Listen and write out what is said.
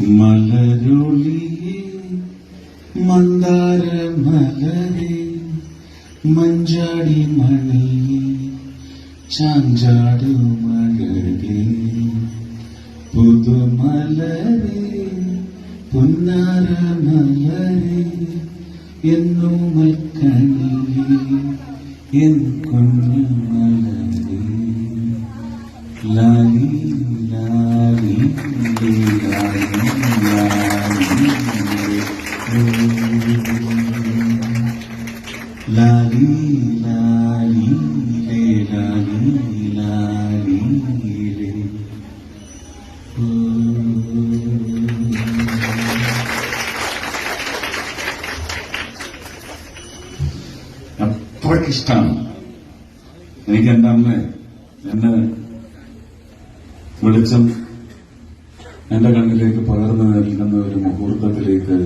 മലരൊളിയെ മന്ദാര മലരെ മഞ്ചാടി മണിയെ ചാഞ്ചാടുമഴകേ പുതുമലരെ പുന്നാര മലരെ എന്നുമൽ കണിയെ എൻ കുഞ്ഞു മലരെ ലാലി ലാലി ലേ എനിക്ക് എന്റെ അമ്മ എന്നെ വെളിച്ചം എന്റെ കണ്ണിലേക്ക് പകർന്നു നൽകുന്ന ഒരു മുഹൂർത്തത്തിലേക്ക്